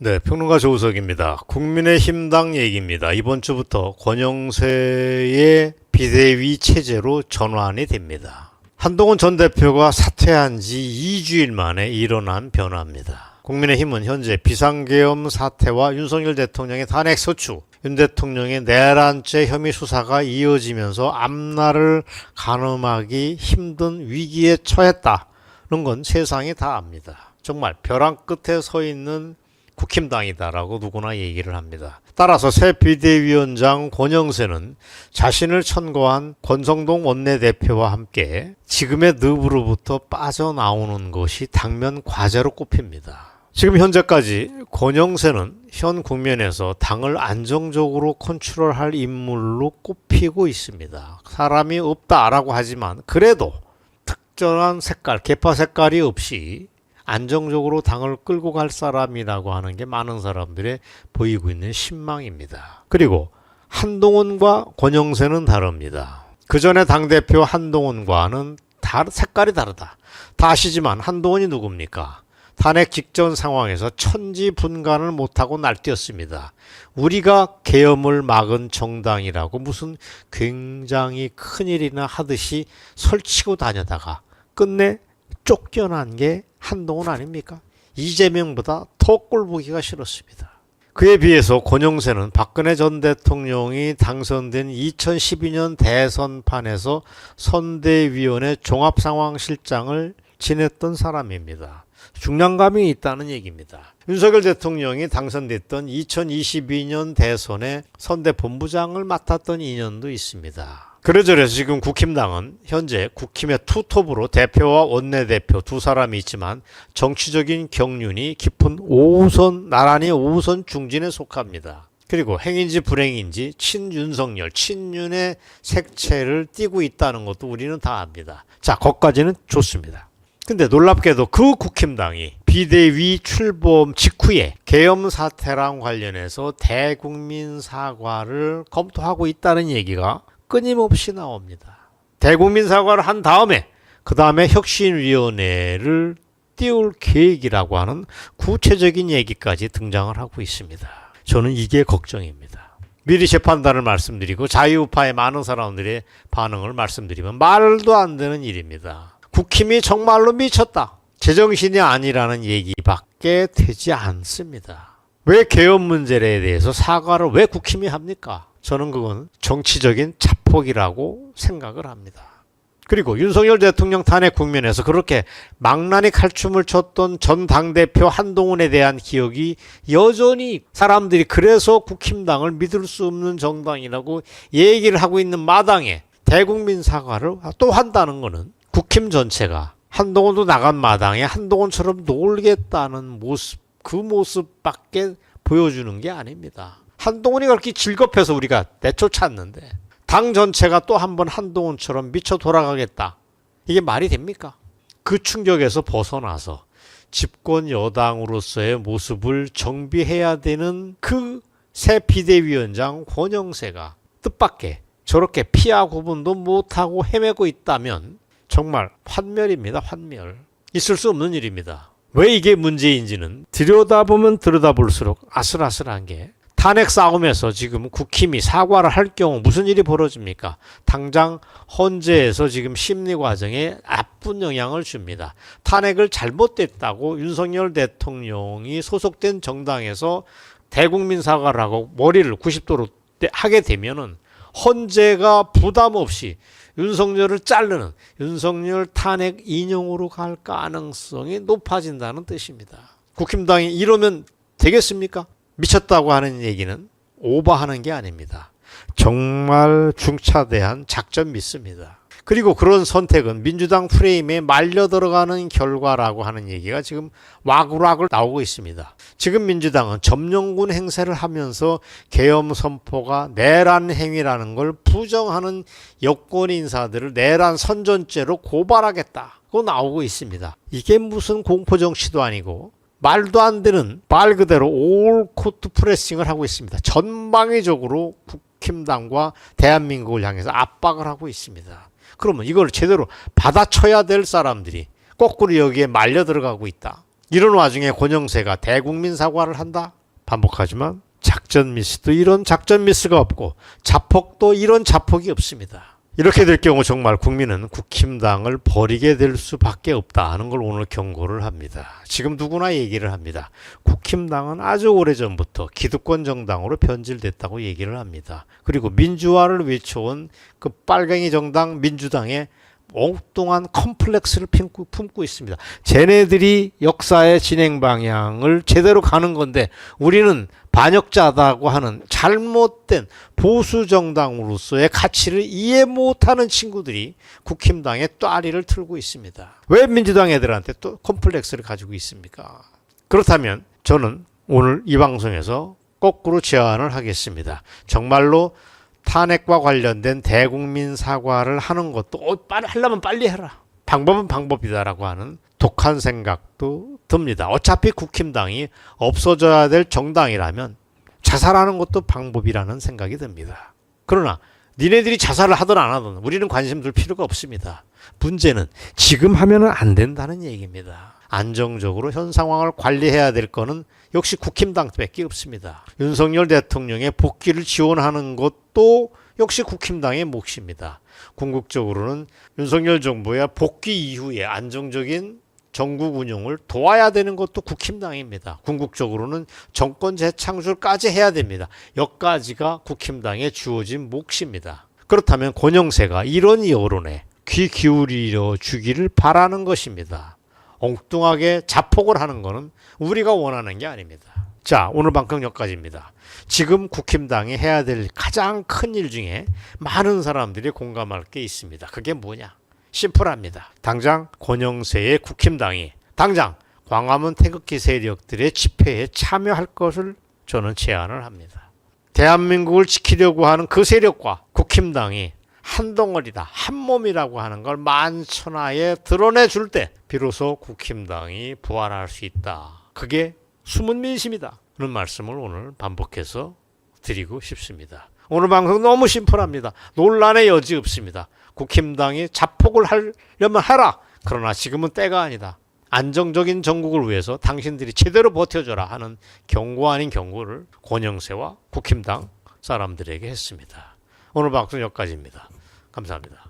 네, 평론가 조우석입니다. 국민의힘당 얘기입니다. 이번 주부터 권영세의 비대위 체제로 전환이 됩니다. 한동훈 전 대표가 사퇴한 지 2주일 만에 일어난 변화입니다. 국민의힘은 현재 비상계엄 사태와 윤석열 대통령의 탄핵 소추, 윤 대통령의 내란죄 혐의 수사가 이어지면서 앞날을 가늠하기 힘든 위기에 처했다는 건 세상이 다 압니다. 정말 벼랑 끝에 서 있는 국힘당이다라고 누구나 얘기를 합니다. 따라서 새 비대위원장 권영세는 자신을 천거한 권성동 원내대표와 함께 지금의 늪으로부터 빠져나오는 것이 당면 과제로 꼽힙니다. 지금 현재까지 권영세는 현 국면에서 당을 안정적으로 컨트롤할 인물로 꼽히고 있습니다. 사람이 없다라고 하지만 그래도 특정한 색깔, 계파 색깔이 없이 안정적으로 당을 끌고 갈 사람이라고 하는 게 많은 사람들의 보이고 있는 신망입니다. 그리고 한동훈과 권영세는 다릅니다. 그 전에 당대표 한동훈과는 다, 색깔이 다르다. 다 아시지만 한동훈이 누굽니까? 탄핵 직전 상황에서 천지 분간을 못하고 날뛰었습니다. 우리가 계엄을 막은 정당이라고 무슨 굉장히 큰일이나 하듯이 설치고 다녀다가 끝내 쫓겨난 게 한동훈 아닙니까? 이재명보다 더 꼴보기가 싫었습니다. 그에 비해서 권영세는 박근혜 전 대통령이 당선된 2012년 대선판에서 선대위원회 종합상황실장을 지냈던 사람입니다. 중량감이 있다는 얘기입니다. 윤석열 대통령이 당선됐던 2022년 대선에 선대본부장을 맡았던 인연도 있습니다. 그래저래서 지금 국힘당은 현재 국힘의 투톱으로 대표와 원내대표 두 사람이 있지만 정치적인 경륜이 깊은 5선 나란히 5선 중진에 속합니다. 그리고 행인지 불행인지 친윤석열, 친윤의 색채를 띠고 있다는 것도 우리는 다 압니다. 자, 거기까지는 좋습니다. 근데 놀랍게도 그 국힘당이 비대위 출범 직후에 계엄 사태랑 관련해서 대국민 사과를 검토하고 있다는 얘기가 끊임없이 나옵니다. 대국민 사과를 한 다음에 그 다음에 혁신위원회를 띄울 계획이라고 하는 구체적인 얘기까지 등장을 하고 있습니다. 저는 이게 걱정입니다. 미리 제 판단을 말씀드리고 자유우파의 많은 사람들의 반응을 말씀드리면 말도 안 되는 일입니다. 국힘이 정말로 미쳤다. 제정신이 아니라는 얘기밖에 되지 않습니다. 왜 개헌 문제에 대해서 사과를 왜 국힘이 합니까? 저는 그건 정치적인 자폭이라고 생각을 합니다. 그리고 윤석열 대통령 탄핵 국면에서 그렇게 망나니 칼춤을 췄던 전 당대표 한동훈에 대한 기억이 여전히 사람들이 그래서 국힘당을 믿을 수 없는 정당이라고 얘기를 하고 있는 마당에 대국민 사과를 또 한다는 것은 국힘 전체가 한동훈도 나간 마당에 한동훈처럼 놀겠다는 모습, 그 모습밖에 보여주는 게 아닙니다. 한동훈이 그렇게 즐겁해서 우리가 내쫓았는데 당 전체가 또 한 번 한동훈처럼 미쳐 돌아가겠다. 이게 말이 됩니까? 그 충격에서 벗어나서 집권 여당으로서의 모습을 정비해야 되는 그 새 비대위원장 권영세가 뜻밖의 저렇게 피하 구분도 못하고 헤매고 있다면 정말 환멸입니다. 환멸. 있을 수 없는 일입니다. 왜 이게 문제인지는 들여다보면 들여다볼수록 아슬아슬한 게 탄핵 싸움에서 지금 국힘이 사과를 할 경우 무슨 일이 벌어집니까? 당장 헌재에서 지금 심리 과정에 나쁜 영향을 줍니다. 탄핵을 잘못됐다고 윤석열 대통령이 소속된 정당에서 대국민 사과를 하고 머리를 90도로 하게 되면은 헌재가 부담 없이 윤석열을 자르는 윤석열 탄핵 인용으로 갈 가능성이 높아진다는 뜻입니다. 국힘당이 이러면 되겠습니까? 미쳤다고 하는 얘기는 오버하는 게 아닙니다. 정말 중차대한 작전 믿습니다. 그리고 그런 선택은 민주당 프레임에 말려 들어가는 결과라고 하는 얘기가 지금 와구락을 나오고 있습니다. 지금 민주당은 점령군 행세를 하면서 계엄 선포가 내란 행위라는 걸 부정하는 여권 인사들을 내란 선전죄로 고발하겠다고 나오고 있습니다. 이게 무슨 공포 정치도 아니고 말도 안 되는 말 그대로 올 코트 프레싱을 하고 있습니다. 전방위적으로 국힘당과 대한민국을 향해서 압박을 하고 있습니다. 그러면 이걸 제대로 받아쳐야 될 사람들이 거꾸로 여기에 말려 들어가고 있다. 이런 와중에 권영세가 대국민 사과를 한다? 반복하지만 작전 미스도 이런 작전 미스가 없고 자폭도 이런 자폭이 없습니다. 이렇게 될 경우 정말 국민은 국힘당을 버리게 될 수밖에 없다 하는 걸 오늘 경고를 합니다. 지금 누구나 얘기를 합니다. 국힘당은 아주 오래전부터 기득권 정당으로 변질됐다고 얘기를 합니다. 그리고 민주화를 외쳐온 그 빨갱이 정당 민주당의 엉뚱한 컴플렉스를 품고, 품고 있습니다. 쟤네들이 역사의 진행 방향을 제대로 가는 건데 우리는 반역자다고 하는 잘못된 보수 정당으로서의 가치를 이해 못하는 친구들이 국힘당의 또아리를 틀고 있습니다. 왜 민주당 애들한테 또 컴플렉스를 가지고 있습니까? 그렇다면 저는 오늘 이 방송에서 거꾸로 제안을 하겠습니다. 정말로 탄핵과 관련된 대국민 사과를 하는 것도 어, 빨리 하려면 빨리 해라. 방법은 방법이다라고 하는 독한 생각도 듭니다. 어차피 국힘당이 없어져야 될 정당이라면 자살하는 것도 방법이라는 생각이 듭니다. 그러나 니네들이 자살을 하든 안 하든 우리는 관심 둘 필요가 없습니다. 문제는 지금 하면은 안 된다는 얘기입니다. 안정적으로 현 상황을 관리해야 될 거는 역시 국힘당 밖에 없습니다. 윤석열 대통령의 복귀를 지원하는 것도 역시 국힘당의 몫입니다. 궁극적으로는 윤석열 정부의 복귀 이후에 안정적인 전국 운영을 도와야 되는 것도 국힘당입니다. 궁극적으로는 정권 재창출까지 해야 됩니다. 여기까지가 국힘당에 주어진 몫입니다. 그렇다면 권영세가 이런 여론에 귀 기울여 주기를 바라는 것입니다. 엉뚱하게 자폭을 하는 것은 우리가 원하는 게 아닙니다. 자, 오늘 방송 여기까지입니다. 지금 국힘당이 해야 될 가장 큰 일 중에 많은 사람들이 공감할 게 있습니다. 그게 뭐냐? 심플합니다. 당장 권영세의 국힘당이 당장 광화문 태극기 세력들의 집회에 참여할 것을 저는 제안을 합니다. 대한민국을 지키려고 하는 그 세력과 국힘당이 한 덩어리다, 한 몸이라고 하는 걸 만천하에 드러내 줄 때 비로소 국힘당이 부활할 수 있다. 그게 숨은 민심이다. 그런 말씀을 오늘 반복해서 드리고 싶습니다. 오늘 방송 너무 심플합니다. 논란의 여지 없습니다. 국힘당이 자폭을 하려면 해라. 그러나 지금은 때가 아니다. 안정적인 전국을 위해서 당신들이 제대로 버텨줘라 하는 경고 아닌 경고를 권영세와 국힘당 사람들에게 했습니다. 오늘 방송 여기까지입니다. 감사합니다.